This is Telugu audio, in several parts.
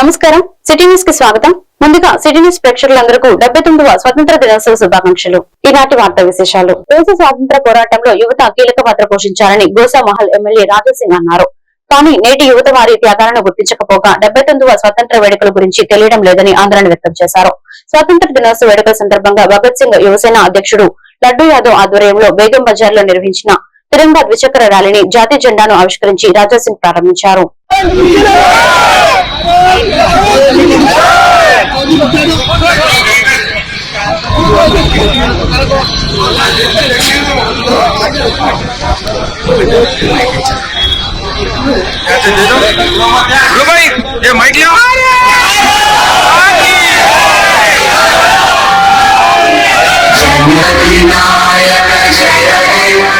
నమస్కారం. సిటీ న్యూస్కి స్వాగతం. ముందుగా సిటీ న్యూస్ ప్రేక్షకులందరికీ డెబ్బై తొమ్మిదవ స్వతంత్ర దినోత్సవ శుభాకాంక్షలు. ఈనాటి వార్తా విశేషాలు. దేశ స్వాతంత్ర పోరాటంలో యువత కీలక పాత్ర పోషించారని గోసా మహల్ ఎమ్మెల్యే రాజాసింగ్ అన్నారు. కానీ నేటి యువత వారి త్యాగాలను గుర్తించకపోగా డెబ్బై తొమ్మిదవ స్వతంత్ర వేడుకల గురించి తెలియడం లేదని ఆందోళన వ్యక్తం చేశారు. స్వాతంత్ర దినోత్సవ వేడుకల సందర్భంగా భగత్ సింగ్ యువసేన అధ్యక్షుడు లడ్డు యాదవ్ ఆధ్వర్యంలో బేగం బజార్లో నిర్వహించిన తిరంగా ద్విచక్ర ర్యాలీని జాతీయ జెండాను ఆవిష్కరించి రాజాసింగ్ ప్రారంభించారు. ભાઈ એ માઇક લ્યો વિનાયક જય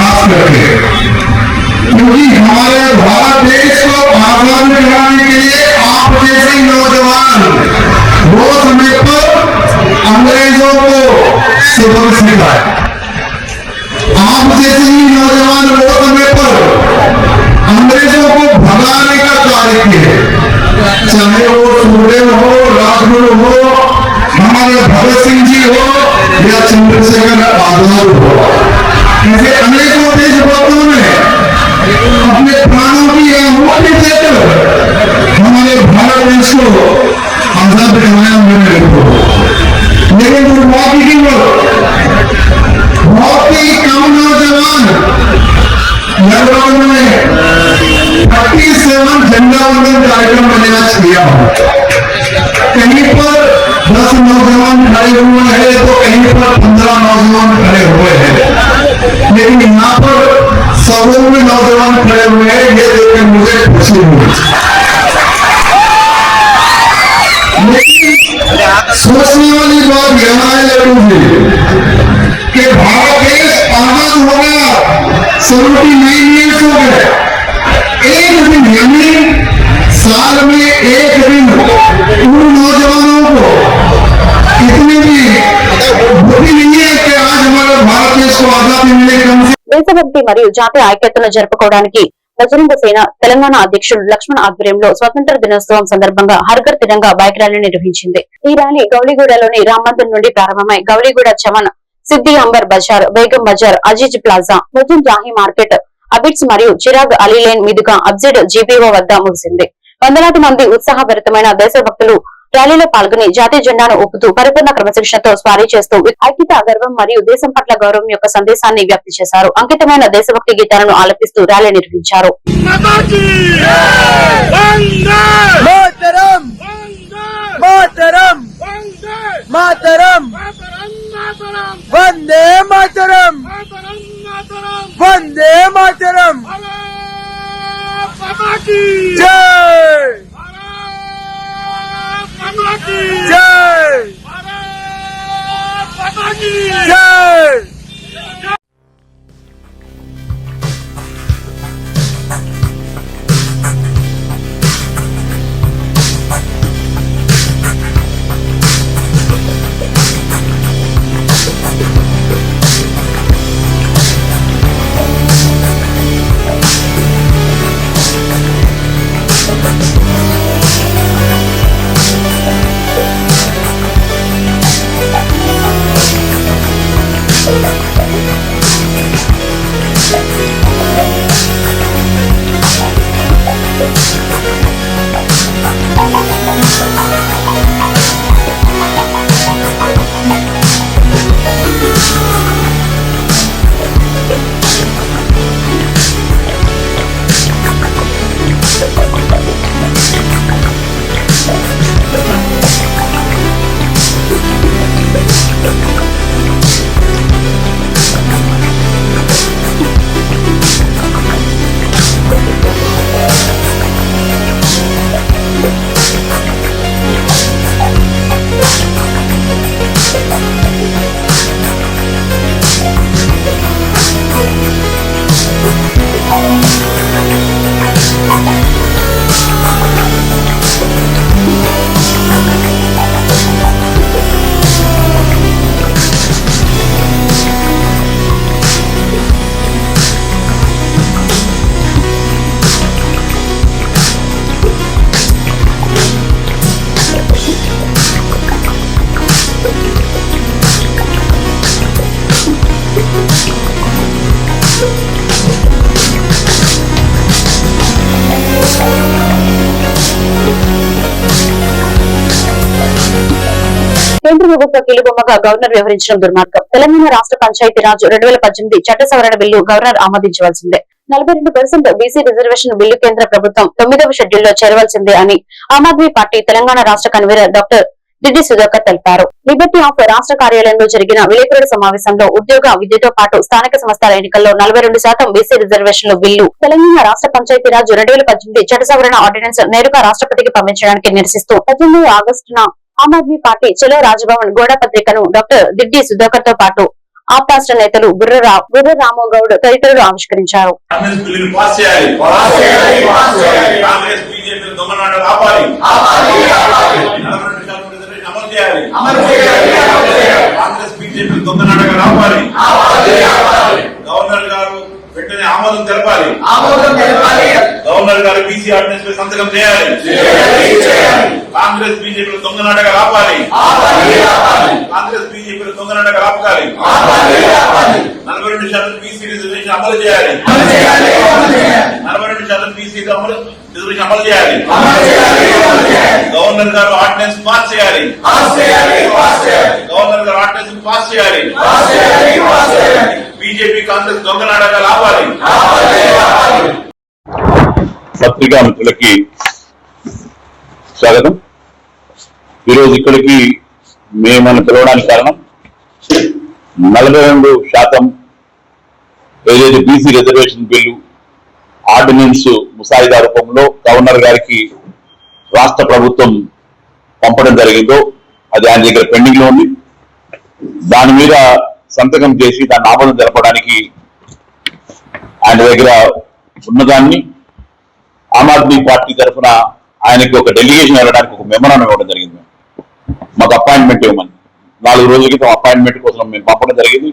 खास करके क्योंकि हमारे भारत देश को आज़ाद कराने के लिए आप जैसे नौजवान वो समय पर अंग्रेज़ों को सबक सिखाए आप जैसे ही नौजवान वो समय पर अंग्रेज़ों को भगाने का कार्य किए, चाहे वो सुखदेव हो, राजगुरु हो, हमारे भगत सिंह जी हो या चंद्रशेखर आज़ाद हो। ऐसे अनेकों अपने प्राणों की आहुति देकर हमारे भारत देश को आज़ाद कराया मेरे देखो लेकिन दुर्भाग्य की बात बहुत ही कम नौजवान लॉकडाउन में थर्टी सेवन झंडा वंदन कार्यक्रम मैंने आज किया कहीं पर दस नौजवान खड़े हुए हैं तो कहीं पर पंद्रह नौजवान खड़े हुए हैं। लेकिन यहाँ पर सौ में नौजवान खड़े हुए हैं, ये देखकर मुझे खुशी हुई। सोचने वाली बात यहाँ है लड्डू जी कि भारत देश आज़ाद होगा सेवेंटी नाइन ईयर्स हो गए एक दिन यानी साल में एक दिन उन नौजवानों को इतनी भी बुद्धि नहीं है कि आज हमारे भारत देश को आज़ादी मिले, कम से దేశభక్తి మరియు జాతీయ ఐక్యతను జరుపుకోవడానికి బజరంగ సేన తెలంగాణ అధ్యక్షుడు లక్ష్మణ్ ఆధ్వర్యంలో స్వతంత్ర దినోత్సవం సందర్భంగా హర్ఘర్ తిరంగా బైక్ ర్యాలీ నిర్వహించింది. ఈ ర్యాలీ గౌలిగూడలోని రామ్ మందిర్ నుండి ప్రారంభమై గౌలిగూడ చమన్ సిద్ది అంబర్ బజార్ బేగం బజార్ అజీజ్ ప్లాజా ముజుం జాహీ మార్కెట్ అబిట్స్ మరియు చిరాగ్ అలీలైన్ మీదుగా అబ్జిడ్ జీపీఓ వద్ద ముగిసింది. వందలాది మంది ఉత్సాహభరితమైన దేశభక్తులు ర్యాలీలో పాల్గొని జాతీయ జెండాను ఊపుతూ పరిపూర్ణ క్రమశిక్షణతో స్వారీ చేస్తూ ఐక్యత గర్వం మరియు దేశం పట్ల గౌరవం యొక్క సందేశాన్ని వ్యక్తి చేశారు. అంకితమైన దేశభక్తి గీతాలను ఆలపిస్తూ ర్యాలీ నిర్వహించారు. జై! जय जय ప్రభుత్వ కీలుబొమ్మగా గవర్నర్ వ్యవహరించడం దుర్మార్గం. తెలంగాణ రాష్ట్ర పంచాయతీరాజ్ రెండు వేల పద్దెనిమిది చట్ట సవరణ బిల్లు గవర్నర్ ఆమోదించవలసిందే. నలభై రెండు పర్సెంట్ బీసీ రిజర్వేషన్ బిల్లు కేంద్ర ప్రభుత్వం తొమ్మిదవ షెడ్యూల్లో చేరవలసిందే అని ఆమ్ ఆద్మీ పార్టీ తెలంగాణ రాష్ట్ర కన్వీనర్ డాక్టర్ దిడ్డి సుధాకర్ తెలిపారు. లిబర్టీ ఆఫ్ రాష్ట్ర కార్యాలయంలో జరిగిన విలేకరుల సమావేశంలో ఉద్యోగ విద్యతో పాటు స్థానిక సంస్థల ఎన్నికల్లో నలభై రెండు శాతం బీసీ రిజర్వేషన్ల బిల్లు తెలంగాణ రాష్ట్ర పంచాయతీరాజ్ రెండు వేల పద్దెనిమిది చట్ట సవరణ ఆర్డినెన్స్ నేరుగా రాష్ట్రపతికి పంపించడానికి నిరసిస్తూ పద్దెనిమిది ఆగస్టున ఆమ్ ఆద్మీ పార్టీ చలో రాజ్భవన్ గోడ పత్రికను డాక్టర్ దిడ్డి సుధాకర్తో పాటు ఆప్ రాష్ట్ర నేతలు బుర్ర బుర్ర రామోగౌడ్ తదితరులు ఆవిష్కరించారు. గవర్నర్ గారు వెంటనే ఆమోదం తెలపాలి. గవర్నర్ గారు బీసీ ఆర్డినెన్స్ పై సంతకం చేయాలి. కాంగ్రెస్ బీజేపీ దొంగ నాటకాలు ఆపాలి. కాంగ్రెస్ బీజేపీ దొంగ నాటకాలు ఆపాలి. నలభై రెండు శాతం బీసీ రిజర్వేషన్ అమలు చేయాలి. నలభై రెండు శాతం బీసీ అమలు రిజర్వేషన్ అమలు చేయాలి. గవర్నర్ గారు ఆర్డినెన్స్ పాస్ చేయాలి. గవర్నర్ గారు ఆర్డినెన్స్ పాస్ చేయాలి. బీజేపీ కాంగ్రెస్ దొంగ నాటకాలు ఆపాలి పత్రికా మిత్రులకి స్వాగతం. ఈరోజు ఇక్కడికి మేమని పిలవడానికి కారణం నలభై రెండు శాతం ఏదైతే బీసీ రిజర్వేషన్ బిల్లు ఆర్డినెన్స్ ముసాయిదా రూపంలో గవర్నర్ గారికి రాష్ట్ర ప్రభుత్వం పంపడం జరిగిందో అది ఆయన దగ్గర పెండింగ్లో ఉంది. దాని మీద సంతకం చేసి దాన్ని ఆమోదం జరపడానికి ఆయన దగ్గర ఉన్నదాన్ని ఆమ్ ఆద్మీ పార్టీ తరఫున ఆయనకి ఒక డెలిగేషన్ వెళ్ళడానికి ఒక మెమరాన్ ఇవ్వడం జరిగింది. మాకు అపాయింట్మెంట్ ఇవ్వమని. నాలుగు రోజుల క్రితం అపాయింట్మెంట్ కోసం మేము పంపడం జరిగింది.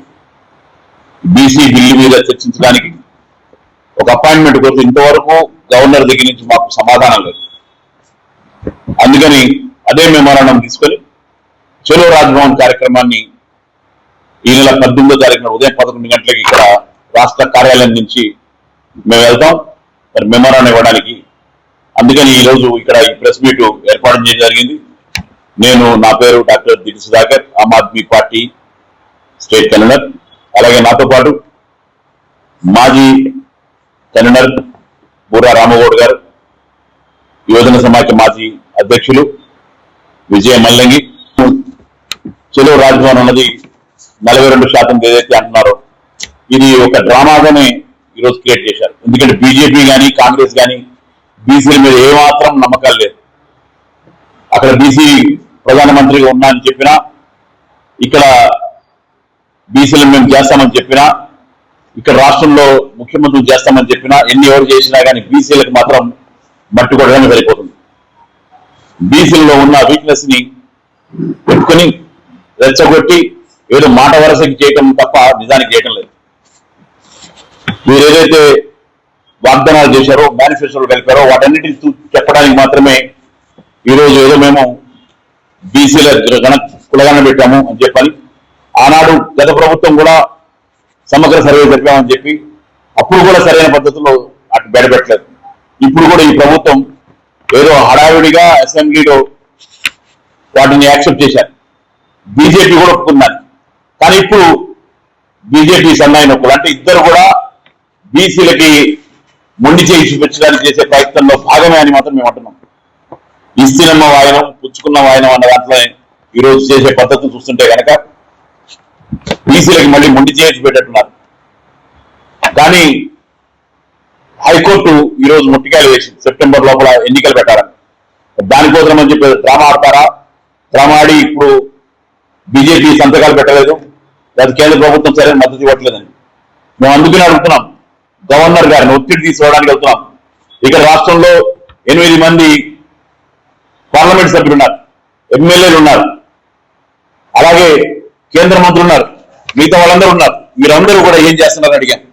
బీసీ బిల్లు మీద చర్చించడానికి ఒక అపాయింట్మెంట్ కోసం ఇంతవరకు గవర్నర్ దగ్గర నుంచి మాకు సమాధానం లేదు. అందుకని అదే మెమోరాండం తీసుకొని చెలో రాజ్భవన్ కార్యక్రమాన్ని ఈ నెల పద్దెనిమిదో తారీఖున ఉదయం పదకొండు గంటలకి ఇక్కడ రాష్ట్ర కార్యాలయం నుంచి మేము వెళ్తాం. మరి మెమోరాండం ఇవ్వడానికి అందుకని ఈ రోజు ఇక్కడ ఈ ప్రెస్ మీట్ ఏర్పాటు చేయడం జరిగింది. నేను నా పేరు doctor Dil Sudhakar Aam Aadmi party state convener. అలాగే నాతో పాటు మాజీ కన్వీనర్ బూరా రామగౌడ్ గారు యువజన సమాఖ్య మాజీ అధ్యక్షులు విజయ మల్లంగి. చెలో రాజభవన్ అన్నది నలభై రెండు శాతం ఏదైతే అంటున్నారో ఇది ఒక డ్రామాగానే ఈరోజు క్రియేట్ చేశారు. ఎందుకంటే బీజేపీ కానీ కాంగ్రెస్ కానీ బీసీల మీద ఏమాత్రం నమ్మకాలు లేదు. అక్కడ బీసీ ప్రధానమంత్రిగా ఉన్నా అని చెప్పినా ఇక్కడ బీసీలు మేము చేస్తామని చెప్పినా ఇక్కడ రాష్ట్రంలో ముఖ్యమంత్రి చేస్తామని చెప్పినా ఎన్ని ఎవరు చేసినా కానీ బీసీలకు మాత్రం మట్టి కొట్టడానికి సరిపోతుంది. బీసీలలో ఉన్న వీక్నెస్ని పెట్టుకొని రెచ్చగొట్టి ఏదో మాట వరసకి చేయటం తప్ప నిజానికి చేయటం లేదు. మీరు ఏదైతే వాగ్దానాలు చేశారో మేనిఫెస్టోలు కలిపారో వాటన్నిటిని చెప్పడానికి మాత్రమే ఈరోజు ఏదో మేము బీసీల గణ కులగణ పెట్టాము అని చెప్పని ఆనాడు గత ప్రభుత్వం కూడా సమగ్ర సర్వే జరిపామని చెప్పి అప్పుడు కూడా సరైన పద్ధతిలో అటు బయటపెట్టలేదు ఇప్పుడు కూడా ఈ ప్రభుత్వం ఏదో హడావిడిగా అసెంబ్లీలో వాటిని యాక్సెప్ట్ చేశారు. బీజేపీ కూడా ఒప్పుకున్నారు కానీ ఇప్పుడు బీజేపీ సన్నాయి నొప్పులు. అంటే ఇద్దరు కూడా బీసీలకి మొండి చేయి చూపించడానికి చేసే ప్రయత్నంలో భాగమే అని మాత్రం మేము అంటున్నాం. ఇస్తున్న వాయనం పుచ్చుకున్న వాయనం అన్న దాంట్లో ఈరోజు చేసే పద్ధతి చూస్తుంటే కనుక బీసీలకి మళ్ళీ మొండి చేయించి పెట్టట్టున్నారు కానీ హైకోర్టు ఈ రోజు ముట్టికాయలు వేసింది. సెప్టెంబర్ లోపల ఎన్నికలు పెట్టాలని. దానికోసం అని చెప్పి డ్రామా ఆడతారా? డ్రామా ఆడి ఇప్పుడు బీజేపీ సంతకాలు పెట్టలేదు. లేదా కేంద్ర ప్రభుత్వం సరైన మద్దతు ఇవ్వట్లేదని. మేము అందుకని అడుగుతున్నాం. గవర్నర్ గారిని ఒత్తిడి తీసుకోవడానికి వెళ్తున్నాం. ఇక్కడ రాష్ట్రంలో ఎనిమిది మంది పార్లమెంట్ సభ్యులు ఉన్నారు. ఎమ్మెల్యేలు ఉన్నారు. అలాగే కేంద్ర మంత్రులు ఉన్నారు. మిగతా వాళ్ళందరూ ఉన్నారు. మీరందరూ కూడా ఏం చేస్తున్నారు అడిగాను.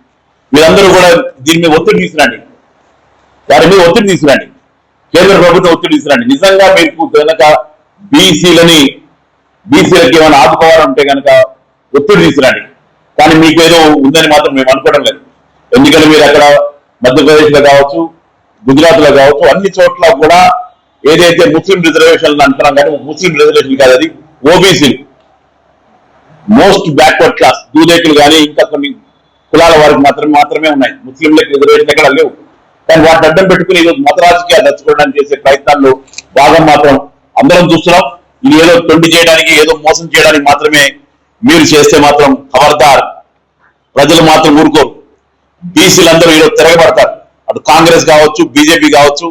మీరందరూ కూడా దీని మీద ఒత్తిడి తీసుకురండి. వారి మీద ఒత్తిడి తీసుకురండి. కేంద్ర ప్రభుత్వం ఒత్తిడి తీసుకురండి. నిజంగా మీకు కనుక బీసీలని బీసీలకి ఏమైనా ఆదుకోవాలంటే కనుక ఒత్తిడి తీసుకురండి. కానీ మీకేదో ఉందని మాత్రం మేము అనుకోవడం లేదు. ఎందుకంటే మీరు అక్కడ మధ్యప్రదేశ్లో కావచ్చు గుజరాత్లో కావచ్చు అన్ని చోట్ల కూడా ఏదైతే ముస్లిం రిజర్వేషన్లు అంటున్నాం కానీ ముస్లిం రిజర్వేషన్ కాదు అది ఓబీసీలు. Most backward class. దూదేకులు కానీ ఇంకా కొన్ని కులాల వారికి మాత్రమే మాత్రమే ఉన్నాయి. ముస్లింలకు రిజర్వేషన్ ఎక్కడ లేవు. కానీ వాటిని అడ్డం పెట్టుకుని ఈరోజు మత రాజకీయాలు నచ్చుకోవడానికి చేసే ప్రయత్నాల్లో భాగం మాత్రం అందరం చూస్తున్నాం. ఇది ఏదో తొండి చేయడానికి ఏదో మోసం చేయడానికి మాత్రమే మీరు చేస్తే మాత్రం ఖబర్దార్. ప్రజలు మాత్రం ఊరుకోరు. బీసీలందరూ ఈరోజు తిరగబడతారు. అటు కాంగ్రెస్ కావచ్చు బీజేపీ కావచ్చు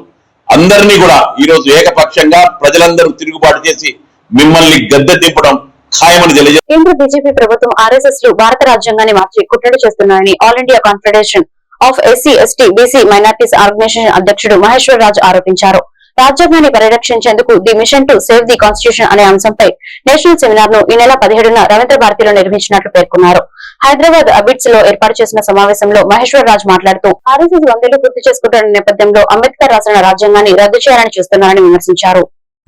అందరినీ కూడా ఈరోజు ఏకపక్షంగా ప్రజలందరూ తిరుగుబాటు చేసి మిమ్మల్ని గద్దె దింపడం ఖాయమని తెలియజే కేంద్ర బీజేపీ ప్రభుత్వం ఆర్ఎస్ఎస్లు భారత రాజ్యాంగాన్ని మార్చి చేస్తున్నారని all India confederation of SC ST BC minorities organization అధ్యక్షుడు మహేశ్వర్ రాజ్ ఆరోపించారు. రాజ్యాంగాన్ని పరిరక్షించేందుకు the mission to save the constitution అనే అంశంపై నేషనల్ సెమినార్ను ఈ నెల పదిహేడున రవీంద్ర భారతిలో నిర్వహించినట్లు పేర్కొన్నారు. హైదరాబాద్ అబిడ్స్లో ఏర్పాటు చేసిన సమావేశంలో మహేశ్వర్ రాజ్ మాట్లాడుతూ ఆర్ఎస్ఎస్ వందేళ్ళు పూర్తి చేసుకుంటున్న నేపథ్యంలో అంబేద్కర్ రాసిన రాజ్యాంగాన్ని రద్దు చేయాలని చూస్తున్నారని విమర్శించారు.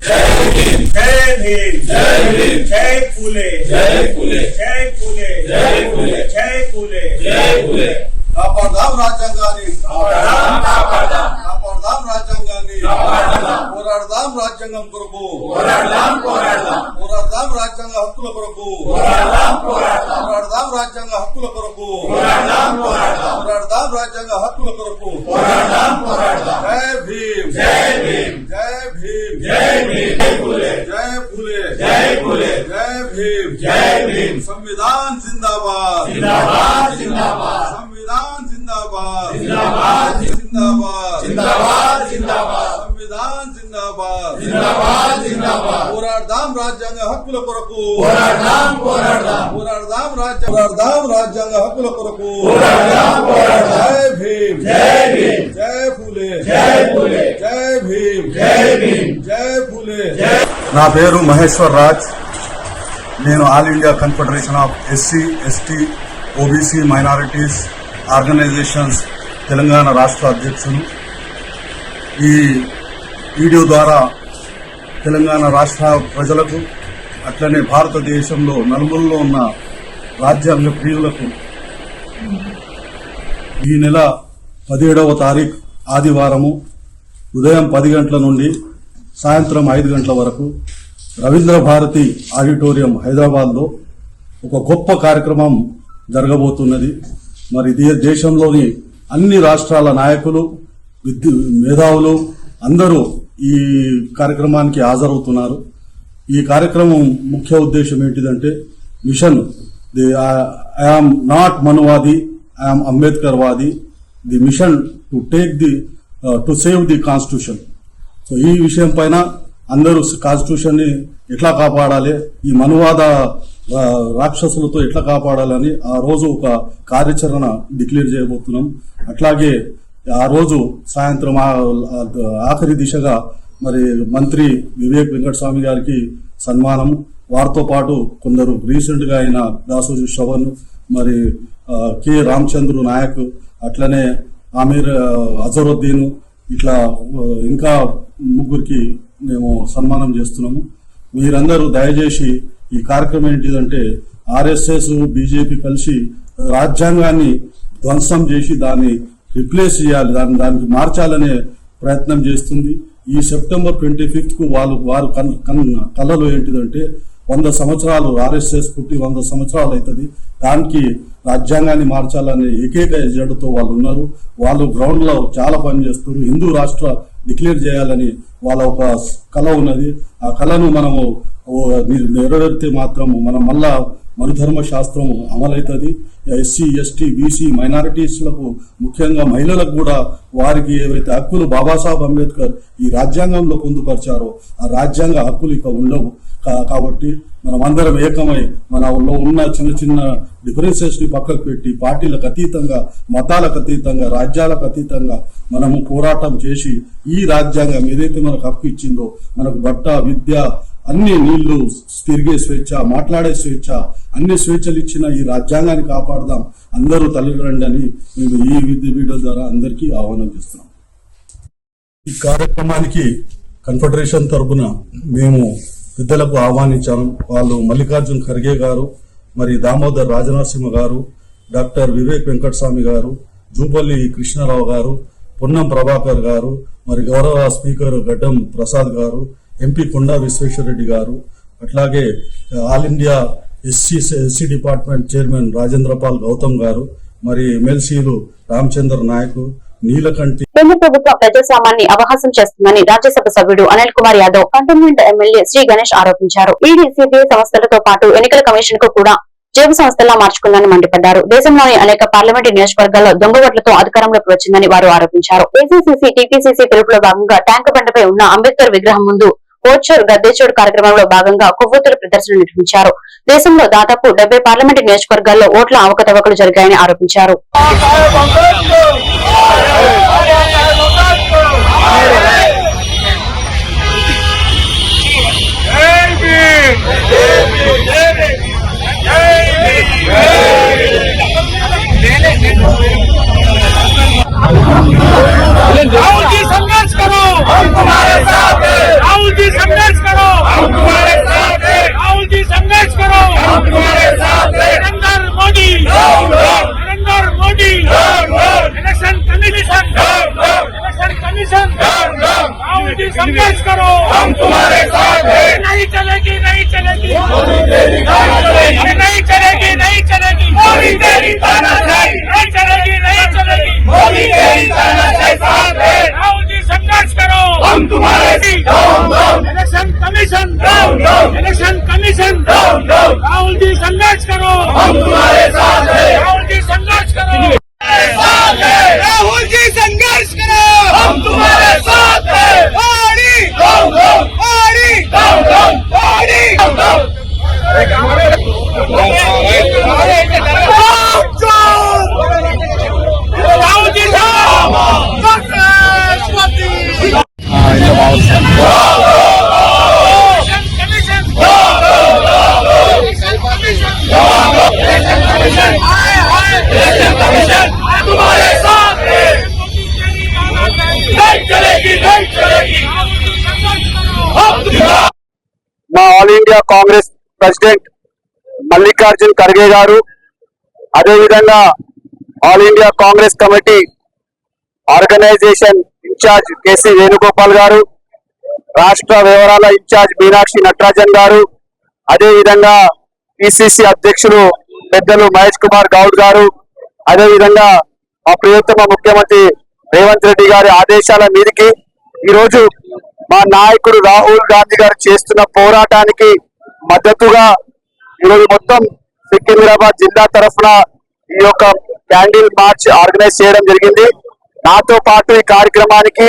जय भीम जय भीम जय फूले जय फूले जय फूले जय फूले जय फूले जय फूले कापरधाम राजंगानी कापरधाम कापरधाम కాపాడదాం రాజ్యాంగాన్ని పోరాడదాం రాజ్యాంగం కొరకు పోరాడదాం రాజ్యాంగ హక్కుల కొరకు పోరాడదాం రాజ్యాంగ హక్కుల కొరకు పోరాడదాం రాజ్యాంగ హక్కుల కొరకు జై భీమ్ జై భీమ్ జై భీమ్ జై భీమ్ జై ఫూలే జై ఫూలే జై ఫూలే జై భీమ్ జై భీమ్ సంవిధాన్ జిందాబాద్ జిందాబాద్ జిందాబాద్ संविधान जिंदाबाद जिंदाबाद जिंदाबाद जिंदाबाद जिंदाबाद పోరాడదాం రాజ్యాంగ హక్కుల కొరకు. పోరాడదాం పోరాడదాం. పోరాడదాం రాజ్య పోరాడదాం రాజ్యాంగ హక్కుల కొరకు. పోరాడదాం పోరాడదాం. జై భీమ్. జై భీమ్. జై ఫూలే. జై ఫూలే. జై భీమ్. జై భీమ్. జై ఫూలే. నా పేరు మహేశ్వర్ రాజ్. నేను all India confederation of SC ST OBC minorities organizations Telangana రాష్ట్ర అధ్యక్షులు. ఈ వీడియో ద్వారా తెలంగాణ రాష్ట్ర ప్రజలకు అట్లనే భారతదేశంలో నలుమూలలో ఉన్న రాజ్యాంగ ప్రియులకు ఈ నెల పదిహేడవ తారీఖు ఆదివారము ఉదయం పది గంటల నుండి సాయంత్రం ఐదు గంటల వరకు రవీంద్ర భారతి ఆడిటోరియం హైదరాబాద్లో ఒక గొప్ప కార్యక్రమం జరగబోతున్నది. మరి దేశంలోని అన్ని రాష్ట్రాల నాయకులు విద్యు మేధావులు అందరూ ఈ కార్యక్రమానికి హాజరవుతున్నారు. ఈ కార్యక్రమం ముఖ్య ఉద్దేశం ఏంటిదంటే mission the I am not Manuvadi I am Ambedkar వాది the mission to take the to save the constitution. So ఈ విషయం పైన అందరూ కాన్స్టిట్యూషన్ని ఎట్లా కాపాడాలి ఈ మనువాద రాక్షసులతో ఎట్లా కాపాడాలని ఆ రోజు ఒక కార్యాచరణ డిక్లేర్ చేయబోతున్నాం. అట్లాగే ఆ రోజు సాయంత్రం ఆఖరి దిశగా మరి మంత్రి వివేక్ వెంకటస్వామి గారికి సన్మానం. వారితో పాటు కొందరు రీసెంట్గా అయిన దాసోజు శ్రవణ్ మరి కె. రామచంద్రు నాయక్ అట్లనే ఆమీర్ అజరుద్దీన్ ఇట్లా ఇంకా ముగ్గురికి మేము సన్మానం చేస్తున్నాము. మీరందరూ దయచేసి ఈ కార్యక్రమం ఏంటిదంటే ఆర్ఎస్ఎస్ బీజేపీ కలిసి రాజ్యాంగాన్ని ధ్వంసం చేసి దాన్ని రిప్లేస్ చేయాలి. దాన్ని దానికి మార్చాలనే ప్రయత్నం చేస్తుంది. ఈ సెప్టెంబర్ ట్వంటీ ఫిఫ్త్కు వాళ్ళు వారు కన్ కన్ కళ్ళలో ఏంటిదంటే వంద సంవత్సరాలు ఆర్ఎస్ఎస్ పుట్టి వంద సంవత్సరాలు అవుతుంది. దానికి రాజ్యాంగాన్ని మార్చాలనే ఏకైక ఎజెండాతో వాళ్ళు ఉన్నారు. వాళ్ళు గ్రౌండ్లో చాలా పని చేస్తారు హిందూ రాష్ట్ర డిక్లేర్ చేయాలని వాళ్ళ ఒక కళ ఉన్నది. ఆ కళను మనము ఓ ని- నెరవేరితే మాత్రం మనం మళ్ళా మనుధర్మ శాస్త్రం అమలవుతుంది ఎస్సీ ఎస్టీ బీసీ మైనారిటీస్లకు ముఖ్యంగా మహిళలకు కూడా వారికి ఏవైతే హక్కులు బాబాసాహెబ్ అంబేద్కర్ ఈ రాజ్యాంగంలో పొందుపరిచారో ఆ రాజ్యాంగ హక్కులు ఇక ఉండవు. కా- కాబట్టి మనం అందరం ఏకమై మనలో ఉన్న చిన్న చిన్న డిఫరెన్సెస్ని పక్కకు పెట్టి పార్టీలకు అతీతంగా మతాలకు అతీతంగా రాజ్యాలకు అతీతంగా మనము పోరాటం చేసి ఈ రాజ్యాంగం ఏదైతే మనకు హక్కు ఇచ్చిందో మనకు బట్ట విద్య అన్ని నీళ్ళు తిరిగే స్వేచ్ఛ మాట్లాడే స్వేచ్ఛ అన్ని స్వేచ్ఛలు ఇచ్చిన ఈ రాజ్యాంగాన్ని కాపాడదాం. అందరూ తల్లిదండ్రులు అని మేము ఈ విద్య వీడియో ద్వారా అందరికీ ఆహ్వానం చేస్తున్నాం. ఈ కార్యక్రమానికి కన్ఫెడరేషన్ తరపున మేము పెద్దలకు ఆహ్వానించాము వాళ్ళు మల్లికార్జున్ ఖర్గే గారు మరి దామోదర్ రాజనరసింహ గారు డాక్టర్ వివేక్ వెంకటస్వామి గారు జూపల్లి కృష్ణారావు గారు పొన్నం ప్రభాకర్ గారు మరి గౌరవ స్పీకర్ గడ్డం ప్రసాద్ గారు ఎంపీ కొండా విశ్వేశ్వరరెడ్డి గారు అట్లాగే all India SC SC department chairman Rajendra Pal Gautam గారు మరి ఎమ్మెల్సీలు రామచంద్ర నాయక్ నీలకంఠి కేంద్ర ప్రభుత్వం ప్రజాస్వామ్యాన్ని అవహాసం చేస్తుందని రాజ్యసభ సభ్యుడు అనిల్ కుమార్ యాదవ్ కంటోన్మెంట్ ఎమ్మెల్యే శ్రీ గణేష్ ఆరోపించారు. ఈడీ సిబిఐ సంస్థలతో పాటు ఎన్నికల కమిషన్కు కూడా జేబు సంస్థలా మార్చుకుందని మండిపడ్డారు. దేశంలోని అనేక పార్లమెంటు నియోజకవర్గాల్లో దొంగ ఓట్లతో అధికారంలోకి వచ్చిందని వారు ఆరోపించారు. ఏసీసీసీ టీపీసీసీ పిలుపులో భాగంగా ట్యాంక్ బండపై ఉన్న అంబేద్కర్ విగ్రహం ముందు పోచూరు గద్దెచోడు కార్యక్రమంలో భాగంగా కొవ్వొత్తుల ప్రదర్శన నిర్వహించారు. దేశంలో దాదాపు డెబ్బై పార్లమెంటు నియోజకవర్గాల్లో ఓట్ల అవకతవకలు జరిగాయని ఆరోపించారు. हम तुम्हारे साथ हैं Narendra Modi Narendra Modi election commission election commission Rahul ji संघर्ष करो हम तुम्हारे साथ हैं नहीं चलेगी नहीं चलेगी अरे नहीं चलेगी नहीं चलेगी मोदी तेरी तानाशाही नहीं चलेगी नहीं चलेगी मोदी तेरी तानाशाही साथ है राहुल जी संघर्ष करो हम तुम्हारे election commission election commission Rahul ji संघर्ष करो हम तुम्हारे साथ है। ఇండియా కాంగ్రెస్ ప్రెసిడెంట్ మల్లికార్జున్ ఖర్గే గారు అదేవిధంగా all India Congress committee organization incharge KC Venugopal గారు రాష్ట్ర వివరాల ఇన్ఛార్జ్ మీనాక్షి నటరాజన్ గారు అదేవిధంగా పిసిసి అధ్యక్షులు పెద్దలు మహేష్ కుమార్ గౌడ్ గారు అదేవిధంగా మా ప్రియతమ ముఖ్యమంత్రి రేవంత్ రెడ్డి గారి ఆదేశాల మీదకి ఈరోజు మా నాయకుడు రాహుల్ గాంధీ గారు చేస్తున్న పోరాటానికి మద్దతుగా ఈరోజు మొత్తం సికింద్రాబాద్ జిల్లా తరఫున ఈ యొక్క క్యాండిల్ మార్చ్ ఆర్గనైజ్ చేయడం జరిగింది. నాతో పాటు ఈ కార్యక్రమానికి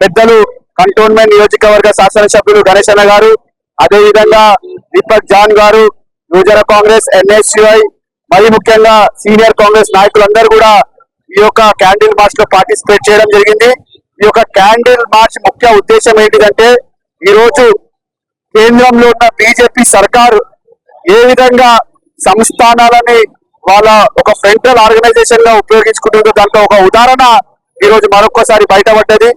పెద్దలు కంటోన్మెంట్ నియోజకవర్గ శాసనసభ్యులు గణేష్ అన్న గారు అదేవిధంగా దీపక్ జాన్ గారు యువజన కాంగ్రెస్ ఎన్ఎస్యుఐ మరి ముఖ్యంగా సీనియర్ కాంగ్రెస్ నాయకులందరూ కూడా ఈ యొక్క క్యాండిల్ మార్చ్లో పార్టిసిపేట్ చేయడం జరిగింది. ఈ యొక్క క్యాండిల్ మార్చ్ ముఖ్య ఉద్దేశం ఏంటిదంటే ఈరోజు కేంద్రంలో ఉన్న బీజేపీ సర్కారు ఏ విధంగా సంస్థానాలని వాళ్ళ ఒక ఫ్రంటల్ ఆర్గనైజేషన్గా ఉపయోగించుకుంటుందో దాంట్లో ఒక ఉదాహరణ ఈరోజు మరొకసారి బయటపడ్డది.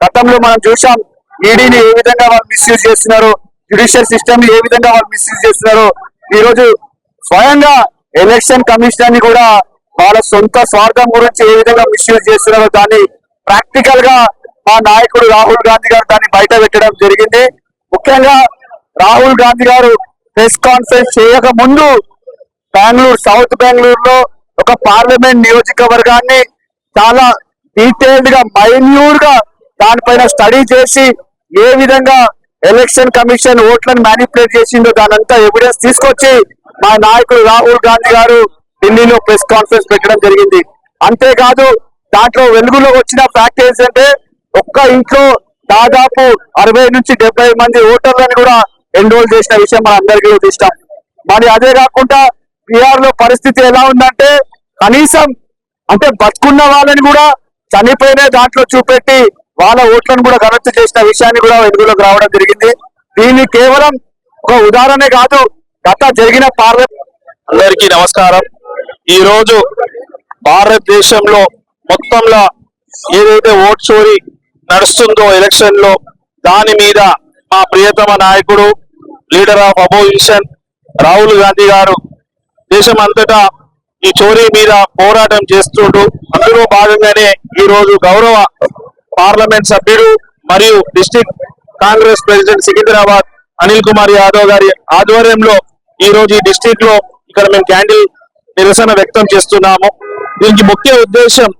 గతంలో మనం చూసాం ఈడీని ఏ విధంగా వాళ్ళు మిస్యూజ్ చేస్తున్నారు జ్యుడిషియల్ సిస్టమ్ ఏ విధంగా వాళ్ళు మిస్యూజ్ చేస్తున్నారు. ఈరోజు స్వయంగా ఎలక్షన్ కమిషన్ని కూడా వాళ్ళ సొంత స్వార్థం గురించి ఏ విధంగా మిస్యూజ్ చేస్తున్నారో దాన్ని ప్రాక్టికల్గా మా నాయకుడు రాహుల్ గాంధీ గారు దాన్ని బయట పెట్టడం జరిగింది. ముఖ్యంగా రాహుల్ గాంధీ గారు ప్రెస్ కాన్ఫరెన్స్ చేయక ముందు బెంగళూరు సౌత్ బెంగళూరులో ఒక పార్లమెంట్ నియోజకవర్గాన్ని చాలా డీటెయిల్డ్గా మైన్యూర్గా దానిపైన స్టడీ చేసి ఏ విధంగా ఎలక్షన్ కమిషన్ ఓట్లను మ్యానిపులేట్ చేసిందో దానంతా ఎవిడెన్స్ తీసుకొచ్చి మా నాయకుడు రాహుల్ గాంధీ గారు ఢిల్లీలో ప్రెస్ కాన్ఫరెన్స్ పెట్టడం జరిగింది. అంతేకాదు దాంట్లో వెలుగులో వచ్చిన ఫ్యాక్ట్ ఏంటంటే ఒక్క ఇంట్లో దాదాపు అరవై నుంచి డెబ్బై మంది ఓటర్లను కూడా ఎన్రోల్ చేసిన విషయం మన అందరికీ ఇష్టం మరి అదే కాకుండా బీహార్లో పరిస్థితి ఎలా ఉందంటే కనీసం అంటే బతుకున్న వాళ్ళని కూడా చనిపోయిన దాంట్లో చూపెట్టి వాళ్ళ ఓట్లను కూడా కరెక్ట్ చేసిన విషయాన్ని కూడా వెలుగులోకి రావడం జరిగింది. దీన్ని కేవలం ఒక ఉదాహరణ కాదు గత జరిగిన పార్లమెంట్ అందరికీ నమస్కారం. ఈ రోజు భారతదేశంలో మొత్తంలో ఏదైతే ఓట్ చోరీ నడుస్తుందో ఎలక్షన్లో దాని మీద మా ప్రియతమ నాయకుడు leader of opposition Rahul Gandhi గారు దేశం అంతటా ఈ చోరీ మీద పోరాటం చేస్తుంటూ అందులో భాగంగానే ఈ రోజు గౌరవ పార్లమెంట్ సభ్యుడు మరియు district Congress president Secunderabad Anil Kumar Yadav గారి ఆధ్వర్యంలో ఈ రోజు ఈ డిస్టిక్లో ఇక్కడ మేము క్యాండిల్ నిరసన వ్యక్తం చేస్తున్నాము. దీనికి ముఖ్య ఉద్దేశం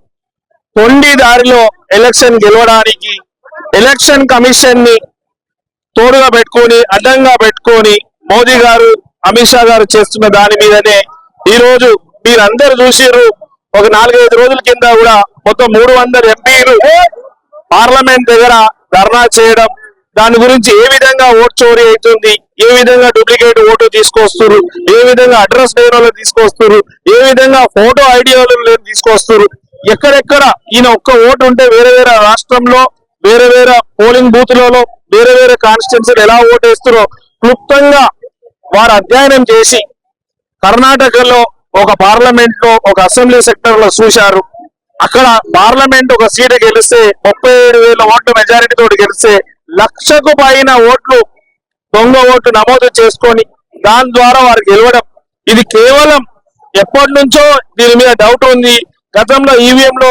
తొండి దారిలో ఎలక్షన్ గెలవడానికి ఎలక్షన్ కమిషన్ని తోడుగా పెట్టుకొని అడ్డంగా పెట్టుకొని మోదీ గారు అమిత్ షా గారు చేస్తున్న దాని మీదనే ఈ రోజు మీరందరూ చూసిర్రు. ఒక నాలుగైదు రోజుల కింద కూడా మొత్తం మూడు వందల ఎంపీలు పార్లమెంట్ దగ్గర ధర్నా చేయడం దాని గురించి ఏ విధంగా ఓట్ చోరీ అవుతుంది ఏ విధంగా డూప్లికేట్ ఓటు తీసుకొస్తారు ఏ విధంగా అడ్రస్ లేని వాళ్ళని తీసుకొస్తారు ఏ విధంగా ఫోటో ఐడియాలు తీసుకొస్తారు ఎక్కడెక్కడ ఈయన ఒక్క ఓటు ఉంటే వేరే వేరే రాష్ట్రంలో వేరే వేరే పోలింగ్ బూత్లలో వేరే వేరే కాన్స్టిట్యున్సీలు ఎలా ఓటేస్తారో క్లుప్తంగా వారు అధ్యయనం చేసి కర్ణాటకలో ఒక పార్లమెంట్లో ఒక అసెంబ్లీ సెక్టర్లో చూశారు. అక్కడ పార్లమెంట్ ఒక సీటు గెలిస్తే ముప్పై ఏడు వేల ఓట్లు మెజారిటీ తోటి గెలిస్తే లక్షకు పైన ఓట్లు దొంగ ఓట్లు నమోదు చేసుకొని దాని ద్వారా వారు గెలవడం. ఇది కేవలం ఎప్పటి నుంచో దీని మీద డౌట్ ఉంది. గతంలో ఈవీఎంలో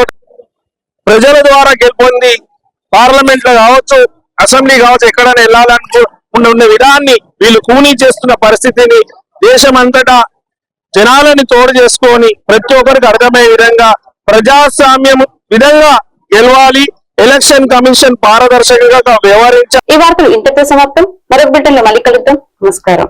ప్రజల ద్వారా గెలుపొంది పార్లమెంట్లో కావచ్చు అసెంబ్లీ కావచ్చు ఎక్కడైనా వెళ్ళాలనుకుంటున్న విధాన్ని వీళ్ళు కూనీ చేస్తున్న పరిస్థితిని దేశం అంతటా జనాలని తోడు చేసుకొని ప్రతి ఒక్కరికి అర్థమయ్యే విధంగా ప్రజాస్వామ్యం విధంగా గెలవాలి. ఎలక్షన్ కమిషన్ పారదర్శకంగా వ్యవహరించాలి. ఈ వార్తలు ఇంతతో సమాప్తం. మరొక బిడ్డలో మళ్ళీ కలుద్దాం. నమస్కారం.